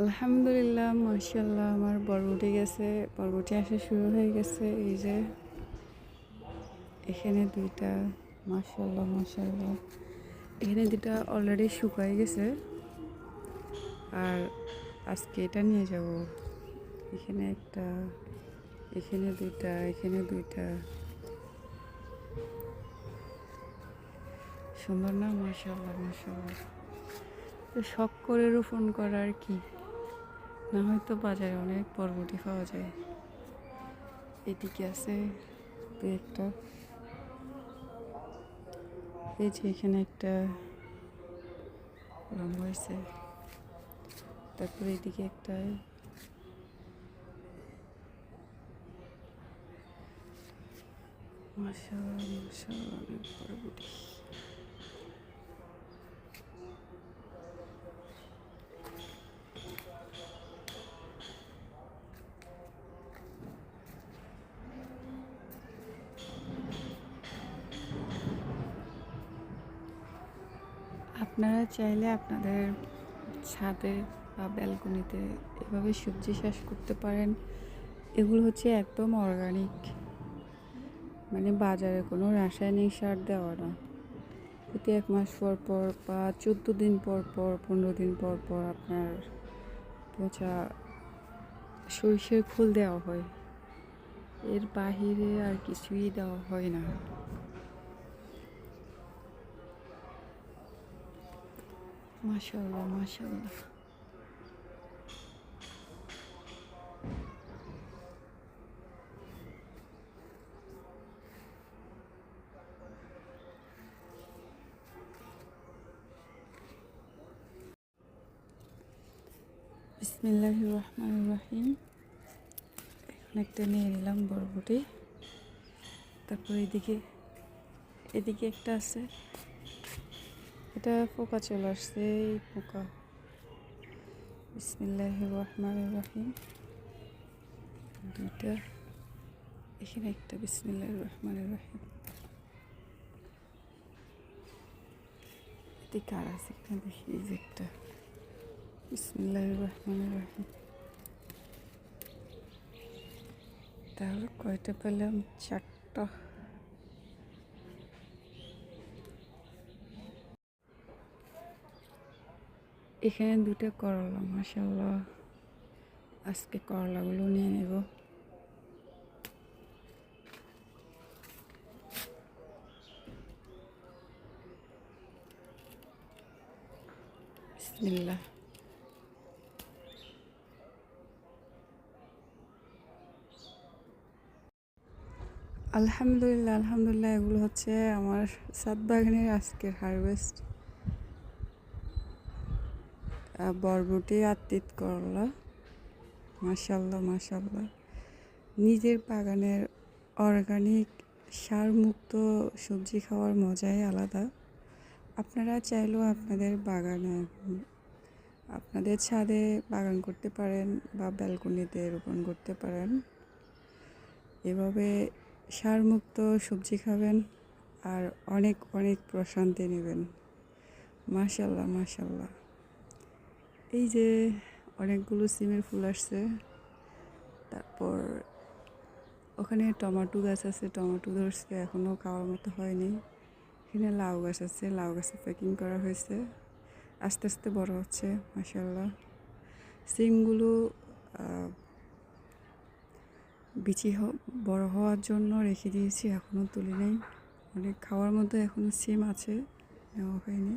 আলহামদুলিল্লাহ মার্শাল্লাহ আমার বরবটি গেছে। বরবটি আসা শুরু হয়ে গেছে, এই যে এখানে দুইটা মার্শাল্লাহ মার্শাল্লাহ এখানে দুইটা অলরেডি শুকাই গেছে। আর আজকে এটা নিয়ে যাব। এখানে একটা, এখানে দুইটা এখানে দুইটা। সুন্দর না? মার্শাল্লাহ মার্শাল্লাহ শখ করে রোপণ করার কি? না, হয়তো বাজারে অনেক বরবটি পাওয়া যায়। এদিকে আছে দু একটা। এই যে এখানে একটা রং হয়েছে। তারপরে এদিকে একটা মাশাআল্লাহ মাশাআল্লাহ অনেক বরবটি। আপনারা চাইলে আপনাদের ছাদে বা ব্যালকনিতে এভাবে সবজি চাষ করতে পারেন। এগুলো হচ্ছে একদম অর্গানিক মানে বাজারে কোনো রাসায়নিক সার দেওয়া না। প্রতি এক মাস পর পর বা চোদ্দ দিন পর পর, পনেরো দিন পর পর আপনার পচা সরিষার খোল দেওয়া হয়। এর বাহিরে আর কিছুই দেওয়া হয় না। মাশাল্লাহ মাশাল্লাহ বিসমিল্লাহ রহমান রহিম এখন একটা নিয়ে নিলাম বরবটি তারপর এদিকে এদিকে একটা আছে এটা পোকা চলে আসছে, এই পোকা। বিসমিল্লাহ রহমান রহিম। দুইটা, এখানে একটা বিসমিল্লাহ রহমান রহিম। এদিকে আর আছে কিনা দেখি, এই যে একটা। বিসমিল্লাহ রহমান রহিম। তাহলে কয়টা পেলাম? চারটা। এখানে দুটো করলা মাসাল্লাহ আজকে করলাগুলো নিয়ে নেব। আলহামদুলিল্লাহ আলহামদুলিল্লাহ, এগুলো হচ্ছে আমার সাত বাগানের আজকের হারভেস্ট বরবটি আর তিত করলা। মাসাল্লাহ মাসাল্লাহ নিজের বাগানের অর্গানিক সারমুক্ত সবজি খাওয়ার মজাই আলাদা। আপনারা চাইলেও আপনাদের বাগানে, আপনাদের ছাদে বাগান করতে পারেন বা ব্যালকনিতে রোপণ করতে পারেন। এভাবে সারমুক্ত সবজি খাবেন আর অনেক অনেক প্রশান্তি নেবেন। মাশাল্লাহ মাশাল্লাহ। এই যে অনেকগুলো সিমের ফুল আসছে। তারপর ওখানে টমাটো গাছ আছে, টমাটো ধরছে এখনও খাওয়ার মতো হয়নি। এখানে লাউ গাছ আছে, লাউ গাছে প্যাকিং করা হয়েছে। আস্তে আস্তে বড় হচ্ছে মাসাল্লাহ সিমগুলো বিচি বড় হওয়ার জন্য রেখে দিয়েছি এখনও তুলি নেই। অনেক খাওয়ার মতো এখনও সিম আছে, নেওয়া হয়নি।